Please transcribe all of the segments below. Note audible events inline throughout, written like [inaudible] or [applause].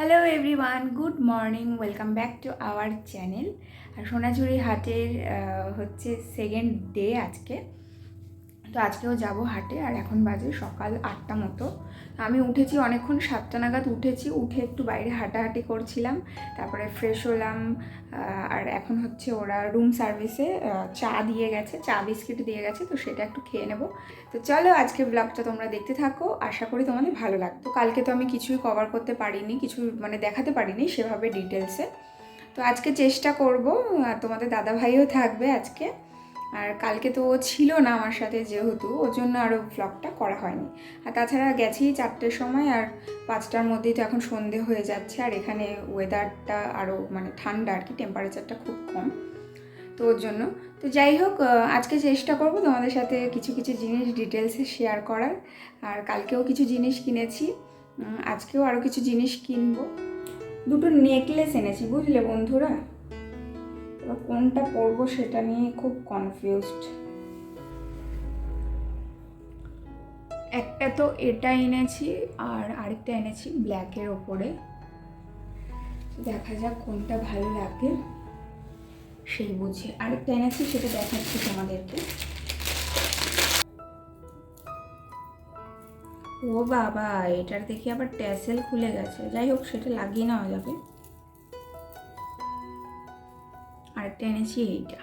Hello everyone good morning welcome back to our channel আর সোনাঝুরি হাটের হচ্ছে second day আজকে। তো আজকেও যাব হাটে, আর এখন বাজে সকাল আটটা মতো। আমি উঠেছি অনেকক্ষণ, সাতটা নাগাদ উঠেছি, উঠে একটু বাইরে হাঁটাহাঁটি করছিলাম, তারপরে ফ্রেশ হলাম আর এখন হচ্ছে ওরা রুম সার্ভিসে চা দিয়ে গেছে, চা বিস্কিট দিয়ে গেছে, তো সেটা একটু খেয়ে নেব। তো চলো আজকে ব্লগটা তোমরা দেখতে থাকো, আশা করি তোমাদের ভালো লাগতো কালকে তো আমি কিছুই কভার করতে পারিনি, কিছু মানে দেখাতে পারিনি সেভাবে ডিটেলসে তো আজকে চেষ্টা করব তোমাদের দাদা ভাইও থাকবে আজকে। আর কালকে তো ও ছিল না আমার সাথে যেহেতু, ওর জন্য আরও ব্লগটা করা হয়নি। আর তাছাড়া গেছি চারটের সময় আর পাঁচটার মধ্যেই তো এখন সন্ধে হয়ে যাচ্ছে আর এখানে ওয়েদারটা আরও মানে ঠান্ডা আর কি টেম্পারেচারটা খুব কম। তো ওর জন্য। তো যাই হোক আজকে চেষ্টা করব তোমাদের সাথে কিছু কিছু জিনিস ডিটেলসে শেয়ার করার। আর কালকেও কিছু জিনিস কিনেছি। আজকেও আরও কিছু জিনিস কিনবো। দুটো নেকলেস এনেছি, বুঝলে বন্ধুরা? এবার কোনটা পরবো সেটা নিয়ে খুব কনফিউজড একটা তো এটা এনেছি আর আরেকটা এনেছি ব্ল্যাকের ওপরে। দেখা যাক কোনটা ভালো লাগে, সেই বুঝে। আরেকটা এনেছি, সেটা দেখাচ্ছি তোমাদেরকে। ও বাবা, এটার দেখি আবার ট্যাসেল খুলে গেছে। যাই হোক, সেটা লাগিয়ে নেওয়া যাবে। আরেকটা এনেছি এইটা।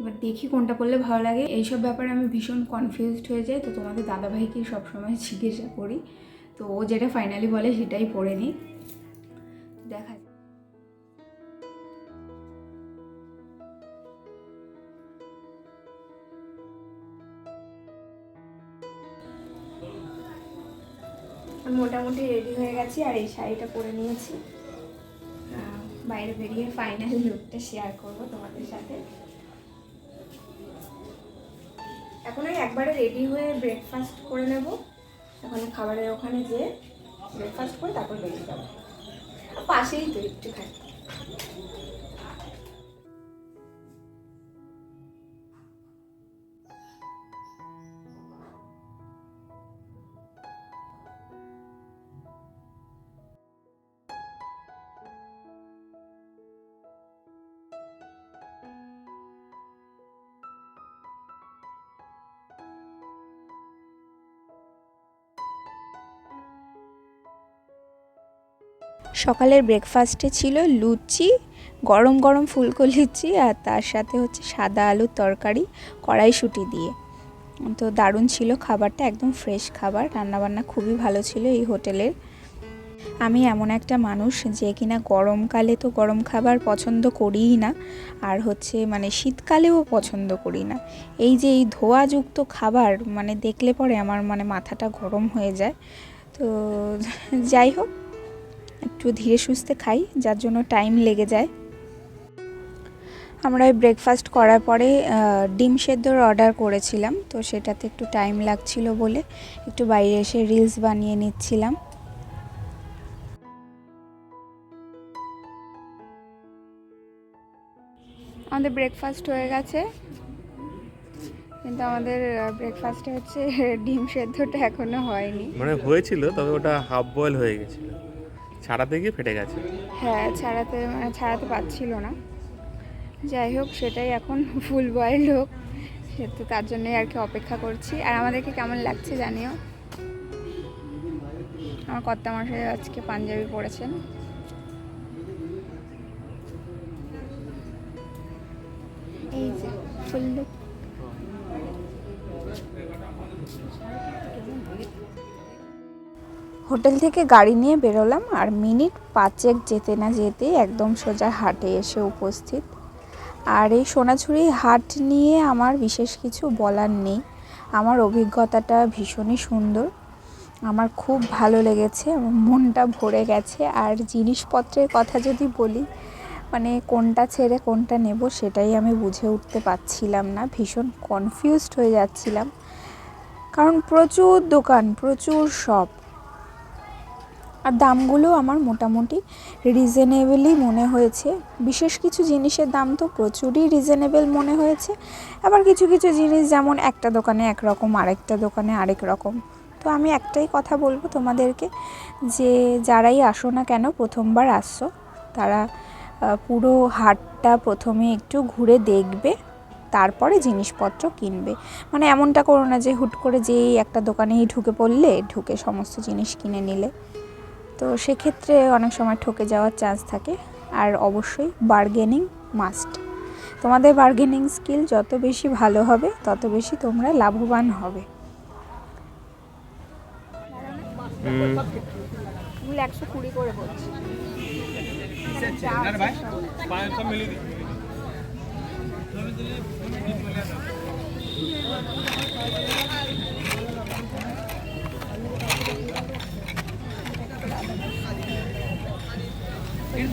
এবার দেখি কোনটা করলে ভালো লাগে। এইসব ব্যাপারে আমি ভীষণ কনফিউজড হয়ে যাই, তো তোমাদের দাদাভাইকে সবসময় জিজ্ঞাসা করি। তো ও যেটা ফাইনালি বলে সেটাই পরে নিই। দেখা। মোটামুটি রেডি হয়ে গেছি আর এই শাড়িটা পরে নিয়েছি। বাইরে বেরিয়ে ফাইনাল লুকটা শেয়ার করব তোমাদের সাথে। এখন আমি একবারে রেডি হয়ে ব্রেকফাস্ট করে নেব। এখন খাবারের ওখানে যেয়ে ব্রেকফাস্ট করে তারপর বেরিয়ে যাব। পাশেই তো একটুখানি। সকালের ব্রেকফাস্টে ছিল লুচি, গরম গরম ফুলকো লুচি আর তার সাথে হচ্ছে সাদা আলুর তরকারি, কড়াইশুঁটি দিয়ে। তো দারুণ ছিল খাবারটা, একদম ফ্রেশ খাবার। রান্নাবান্না খুবই ভালো ছিল এই হোটেলের। আমি এমন একটা মানুষ যে কিনা গরমকালে তো গরম খাবার পছন্দ করিই না আর হচ্ছে মানে শীতকালেও পছন্দ করি না। এই যে এই ধোয়াযুক্ত খাবার মানে দেখলে পরে আমার মানে মাথাটা গরম হয়ে যায়। তো যাই হোক একটু ধীরে সুস্থে খাই, যার জন্য টাইম লেগে যায়। আমরা ব্রেকফাস্ট করার পরে ডিম সেদ্ধর অর্ডার করেছিলাম, তো সেটাতে একটু টাইম লাগছিল বলে একটু বাইরে এসে রিলস বানিয়ে নিচ্ছিলাম। আমাদের ব্রেকফাস্ট হয়ে গেছে। কিন্তু আমাদের ব্রেকফাস্টে হচ্ছে [laughs] ডিম সেদ্ধটা এখনও হয়নি। মানে হয়েছিল, তবে ওটা হাফ বয়েল হয়ে গেছিল। ছাড়াতে গিয়ে ফেটে গেছে? হ্যাঁ ছাড়াতে মানে ছাড়াতে পারছিল না। যাই হোক, সেটাই এখন ফুল বয়েল হোক। সেহেতু তার জন্যই আর কি অপেক্ষা করছি। আর আমাদেরকে কেমন লাগছে জানিও? আমার কর্তা মশাই আজকে পাঞ্জাবি পরেছেন। এই যে, ফুল লুক হোটেল থেকে গাড়ি নিয়ে বেরোলাম আর মিনিট পাঁচেক যেতে না যেতে একদম সোজা হাটে এসে উপস্থিত। আর এই সোনাঝুরি হাট নিয়ে আমার বিশেষ কিছু বলার নেই। আমার অভিজ্ঞতাটা ভীষণই সুন্দর। আমার খুব ভালো লেগেছে আমার মনটা ভরে গেছে। আর জিনিসপত্রের কথা যদি বলি মানে কোনটা ছেড়ে কোনটা নেব সেটাই আমি বুঝে উঠতে পারছিলাম না। ভীষণ কনফিউজড হয়ে যাচ্ছিলাম। কারণ প্রচুর দোকান, প্রচুর শপ আর দামগুলো আমার মোটামুটি রিজনেবলই মনে হয়েছে। বিশেষ কিছু জিনিসের দাম তো প্রচুরই রিজনেবল মনে হয়েছে। আবার কিছু কিছু জিনিস যেমন একটা দোকানে একরকম আরেকটা দোকানে আরেক রকম। তো আমি একটাই কথা বলব তোমাদেরকে যে যারাই আসো না কেন প্রথমবার আসছো, তারা পুরো হাটটা প্রথমে একটু ঘুরে দেখবে, তারপরে জিনিসপত্র কিনবে। মানে এমনটা করো না যে হুট করে যেই একটা দোকানেই ঢুকে পড়লে ঢুকে সমস্ত জিনিস কিনে নিলে। তো সেক্ষেত্রে অনেক সময় ঠকে যাওয়ার চান্স থাকে, আর অবশ্যই বার্গেনিং মাস্ট তোমাদের বার্গেনিং স্কিল যত বেশি ভালো হবে, তত বেশি তোমরা লাভবান হবে।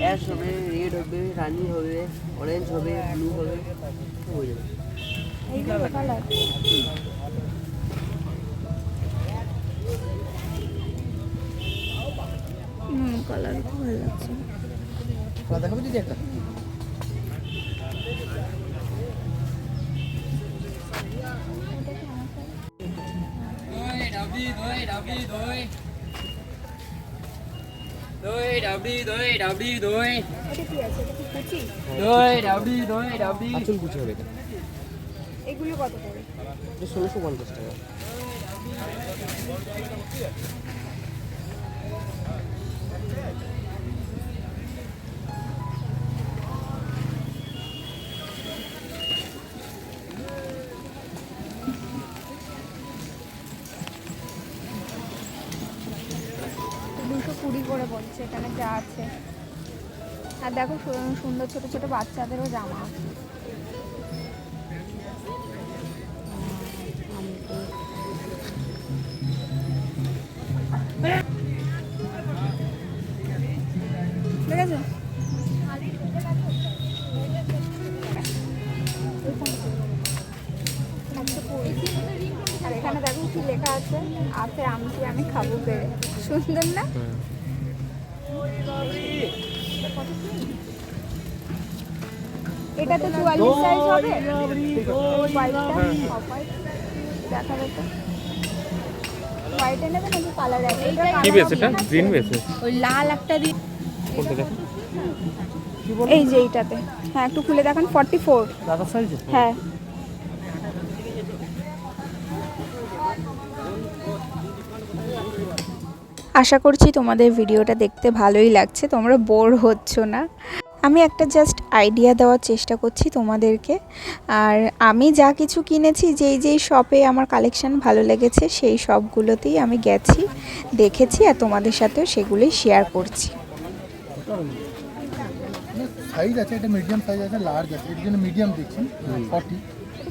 অ্যাশ হবে রেড হবে রানি হবে অরেঞ্জ হবে ব্লু হবে হয়ে যাবে। কালার। হুম কালার ভালো লাগছে। দেখাবো দিদি একটা। Đạp đi, đôi এটা দই দই এটা দই đi আচল কুচি হবে এগুলো কত করে ষোলোশো পঞ্চাশ টাকা দুশো আর দেখো সুন্দর ছোট ছোট বাচ্চাদেরও জামা। আছে এটা সাইজ হবে? হোয়াইটটা হোয়াইট হোয়াইটে নেবে নাকি কালার কি colour এটা গ্রিন বেস ওই লাল একটা এই যে এইটাতে। হ্যাঁ একটু খুলে দেখান। ফর্টি ফোর দাদা সাইজ হ্যাঁ। আশা করছি তোমাদের ভিডিওটা দেখতে ভালোই লাগছে। তোমরা বোর হচ্ছ না। আমি একটা জাস্ট আইডিয়া দেওয়ার চেষ্টা করছি তোমাদেরকে। আর আমি যা কিছু কিনেছি যেই যেই শপে আমার কালেকশন ভালো লেগেছে সেই সবগুলোতেই আমি গেছি দেখেছি আর তোমাদের সাথেও সেগুলোই শেয়ার করছি। সাইজ আছে এটা মিডিয়াম সাইজ আছে লার্জ আছে এর জন্য মিডিয়াম ফর্টি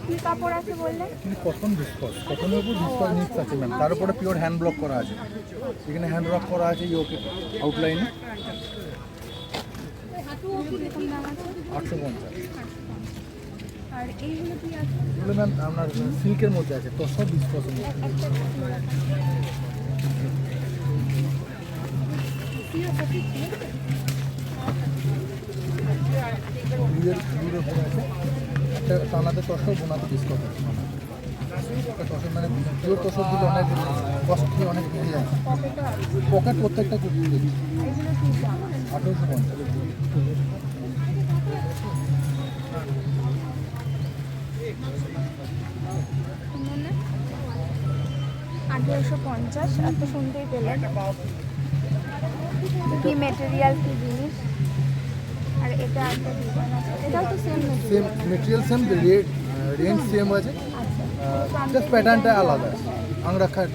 কি কাপড় আছে বললেন কটন ডিসকস কটনের উপর মিক্স আছে ম্যাম তার উপরে পিওর হ্যান্ড ব্লক করা আছে। এখানে হ্যান্ড ব্লক করা আছে ইয়োকে আউটলাইনে আটশো পঞ্চাশ। আর এইগুলো কি আছে এগুলো ম্যাম আপনার সিল্কের মধ্যে আছে তো সব উপরে আছে। একটা টানাতে তসর বোনাতে ডিসকস আছে একটা মানে পিওর দিলে অনেক কস্টলি অনেক বেড়ে যায়। পকেট প্রত্যেকটা আঠেরোশো পঞ্চাশ। আঠেরোশো পঞ্চাশ এত শুনতেই পেলেন। কি মেটেরিয়াল কি জিনিস। আর এটা একটা ডিজাইন আছে। এটাও তো same same material same rate range same আছে। আচ্ছা। জাস্ট প্যাটার্নটা আলাদা। আংরাখার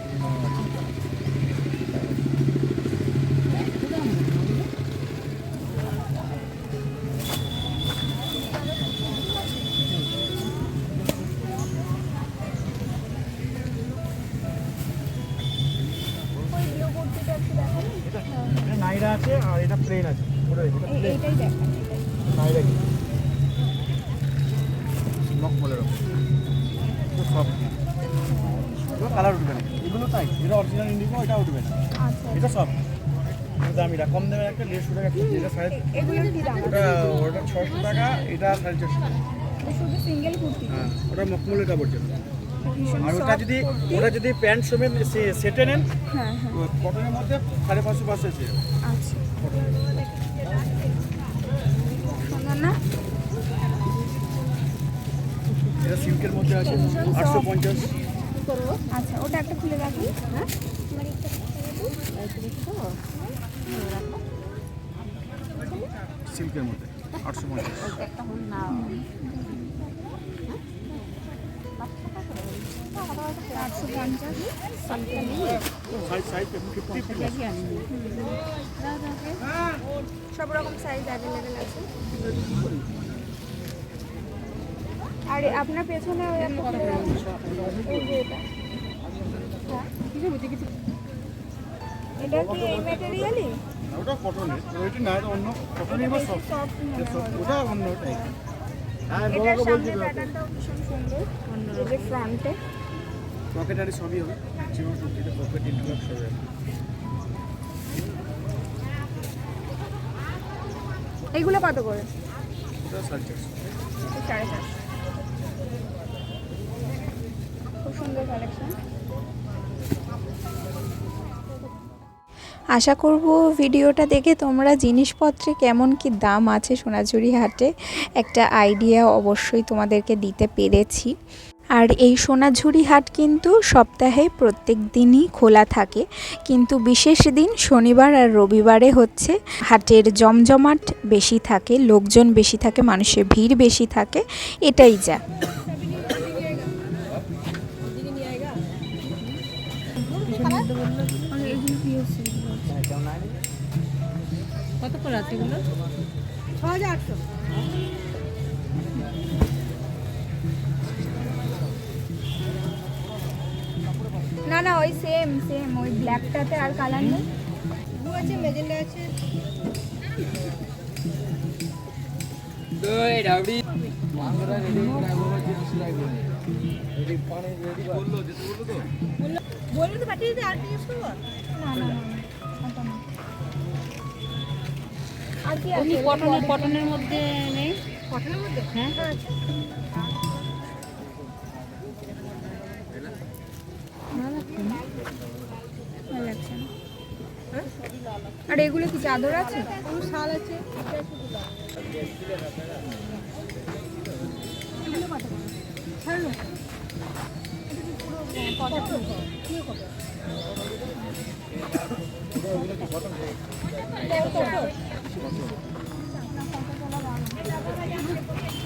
নাইরা আছে আর এটা প্লেন আছে। ওটা। এইটাই দেখান নাইরা কি? মকমলের সব। কালার উঠবে না। এগুলো তাই এটা অরিজিনাল ইন্ডিগো এটা উঠবে না। আচ্ছা। এটা সব। দামিটা কম দামের একটা দেড়শো টাকা কেজি এটা সাড়ে এগুলোর কি দাম? ওটা ওটা ছশো টাকা এটা সাড়ে চারশো টাকা। শুধু সিঙ্গেল কুর্তি। হ্যাঁ ওটা মকমলের কাপড় জন্য আর ওটা যদি ওটা যদি প্যান্ট সমেত সে- সেটে নেন হ্যাঁ হ্যাঁ। কটনের মধ্যে সাড়ে পাঁচশো পাঁচশো এসে সিল্কের মধ্যে আছে আটশো পঞ্চাশ। আচ্ছা ওটা একটা খুলে রাখি হ্যাঁ? সিল্কের মধ্যে আটশো পঞ্চাশ। আটশো পঞ্চাশ সব রকম সাইজ অ্যাভেলেবেল আছে। আর আপনার পেছনে ওই একটা খুলে রাখি। এই যে এটা। হ্যাঁ। কি এই ম্যাটেরিয়ালই ওটা কটনের ওইটা না অন্য। কটনের বা সফট ওটা অন্য টাইপ হ্যাঁ এটার বলছি প্যাটার্নটাও ভীষণ সুন্দর। যে ফ্রন্টে পকেট আরে সবই হবে। ম্যাক্সিমাম পকেট ইন্টারলক সবই হবে। এইগুলো কত করে? সাড়ে চারশো সাড়ে চারশো খুব সুন্দর কালেকশন আশা করব ভিডিওটা দেখে তোমরা জিনিসপত্রে কেমন কি দাম আছে সোনাঝুরি হাটে একটা আইডিয়া অবশ্যই তোমাদেরকে দিতে পেরেছি। আর এই সোনাঝুরি হাট কিন্তু সপ্তাহে প্রত্যেক দিনই খোলা থাকে। কিন্তু বিশেষ দিন শনিবার আর রবিবারে হচ্ছে হাটের জমজমাট বেশি থাকে লোকজন বেশি থাকে মানুষের ভিড় বেশি থাকে এটাই যা। কত করে আছে এগুলো? না না ওই সেম সেম ওই ব্ল্যাকটাতে আর কালার নেই। ব্লু আছে মেজেন্ডা আছে। দই ডাবরি না না না ওটা না। আর কি আছে? কটনের কটনের মধ্যে নেই। কটনের মধ্যে হ্যাঁ। আর এগুলো কি চাদর আছে? শাল আছে?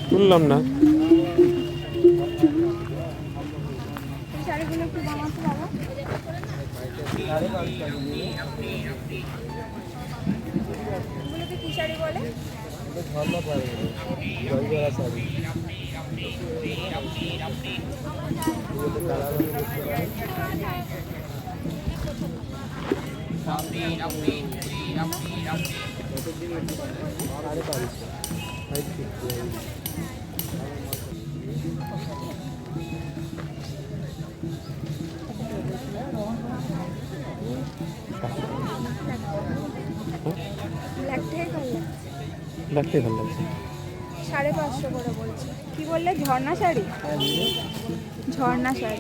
শুনলাম না। এগুলোকে কি শাড়ি বলে ব্ল্যাকটাই ভালো দেখতেই ভালো লাগছে। সাড়ে পাঁচশো করে বলছে। কি বললে? ঝর্ণা শাড়ি? ঝর্ণা শাড়ি।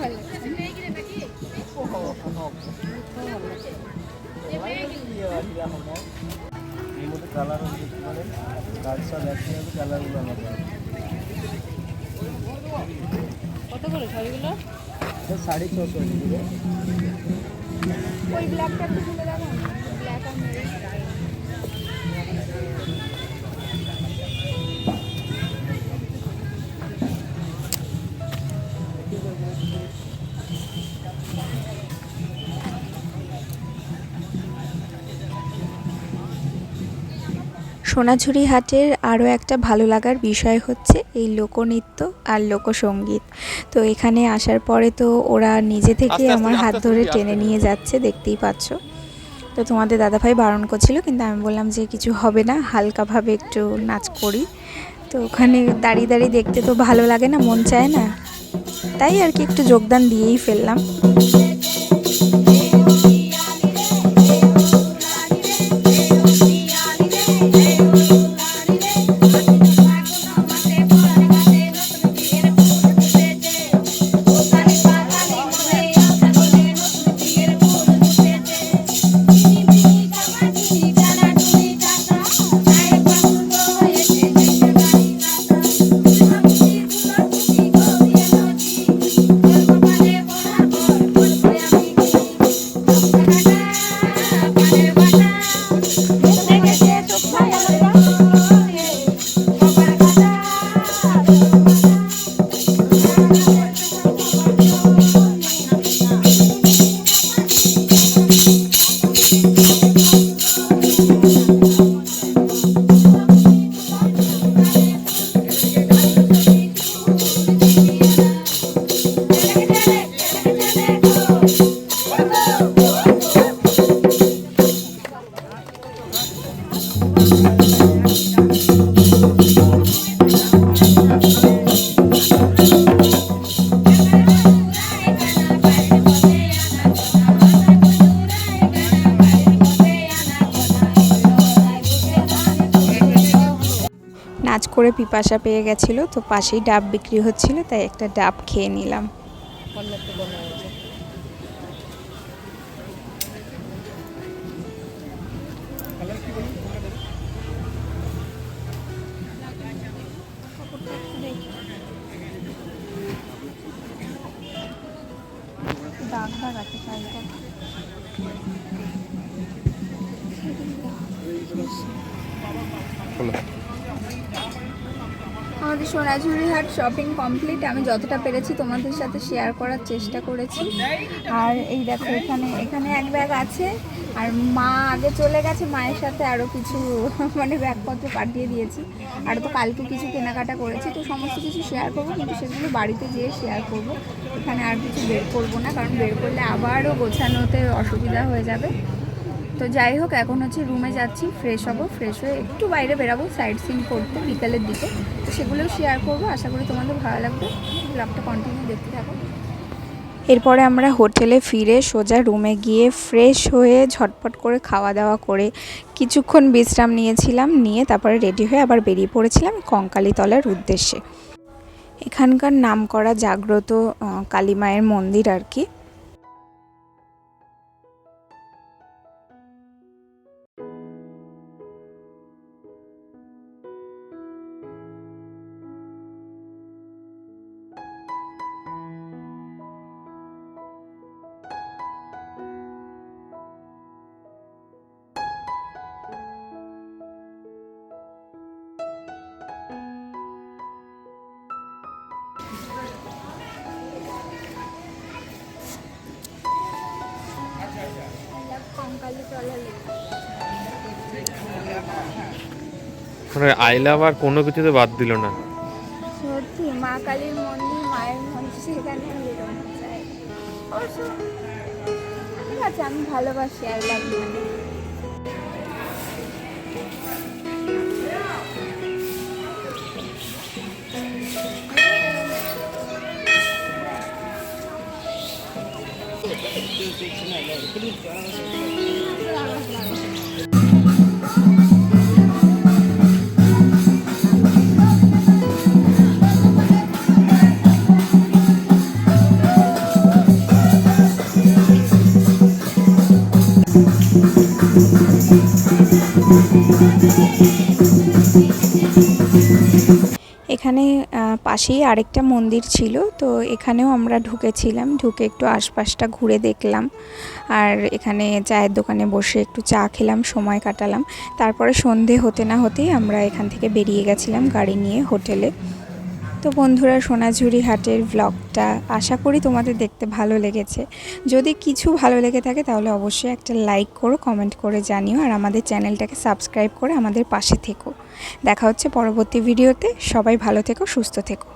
ভালো লাগছে। এর মধ্যে কালার হবে দেখতে পারেন কাজ সব একই হবে কালারগুলো আলাদা কত করে শাড়িগুলো? শাড়ি সাড়ে ছশো ওই ব্ল্যাকটা একটু খুলে ব্ল্যাক আর সোনাঝুরি হাটের আরও একটা ভালো লাগার বিষয় হচ্ছে এই লোকনৃত্য আর লোকসঙ্গীত। তো এখানে আসার পরে তো ওরা নিজে থেকে আমার হাত ধরে টেনে নিয়ে যাচ্ছে দেখতেই পাচ্ছ। তো তোমাদের দাদাভাই বারণ করছিল কিন্তু আমি বললাম যে কিছু হবে না হালকাভাবে একটু নাচ করি। তো ওখানে দাঁড়িয়ে দাঁড়িয়ে দেখতে তো ভালো লাগে না মন চায় না। তাই আর কি একটু যোগদান দিয়েই ফেললাম। পিপাসা পেয়ে গেছিল তো পাশেই ডাব বিক্রি হচ্ছিল তাই একটা ডাব খেয়ে নিলাম। আমাদের সোনাঝুরি হাট শপিং কমপ্লিট আমি যতটা পেরেছি তোমাদের সাথে শেয়ার করার চেষ্টা করেছি। আর এই দেখো, এখানে এখানে এক ব্যাগ আছে, আর মা আগে চলে গেছে, মায়ের সাথে আরও কিছু [laughs] মানে ব্যাগপত্র পাঠিয়ে দিয়েছি। আর তো কালকে কিছু কেনাকাটা করেছি, তো সমস্ত কিছু শেয়ার করব, কিন্তু সেগুলো বাড়িতে যেয়ে শেয়ার করব। এখানে আর কিছু বের করব না, কারণ বের করলে আবারও গোছানোতে অসুবিধা হয়ে যাবে। তো যাই হোক, এখন হচ্ছে রুমে যাচ্ছি ফ্রেশ হব ফ্রেশ হয়ে একটু বাইরে বেরাবো সাইড সিন করতে বিকালের দিকে। তো সেগুলোও শেয়ার করব। আশা করি তোমাদের ভালো লাগবে। ব্লগটা কন্টিনিউ দেখতে থাকো। এরপরে আমরা হোটেলে ফিরে সোজা রুমে গিয়ে ফ্রেশ হয়ে ঝটপট করে খাওয়া দাওয়া করে কিছুক্ষণ বিশ্রাম নিয়েছিলাম, নিয়ে তারপরে রেডি হয়ে আবার বেরিয়ে পড়েছিলাম কঙ্কালীতলার উদ্দেশ্যে। এখানকার নামকরা জাগ্রত কালী মায়ের মন্দির আর কি। মানে আই লাভ আর কোনো কিছুতে বাদ দিল না। সত্যি, মা কালীর মন্দির, মায়ের মন্দির, সেখানে ঠিক আছে, আমি ভালোবাসি আই লাভ মানে এখানে পাশেই আরেকটা মন্দির ছিল, তো এখানেও আমরা ঢুকেছিলাম, ঢুকে একটু আশপাশটা ঘুরে দেখলাম। আর এখানে চায়ের দোকানে বসে একটু চা খেলাম, সময় কাটালাম। তারপরে সন্ধে হতে না হতেই আমরা এখান থেকে বেরিয়ে গেছিলাম গাড়ি নিয়ে হোটেলে। তো বন্ধুরা, সোনাঝুরি হাটের ব্লগটা আশা করি তোমাদের দেখতে ভালো লেগেছে। যদি কিছু ভালো লেগে থাকে, তাহলে অবশ্যই একটা লাইক করো কমেন্ট করে জানিও, আর আমাদের চ্যানেলটাকে সাবস্ক্রাইব করে আমাদের পাশে থেকো। দেখা হচ্ছে পরবর্তী ভিডিওতে সবাই ভালো থেকো, সুস্থ থেকো।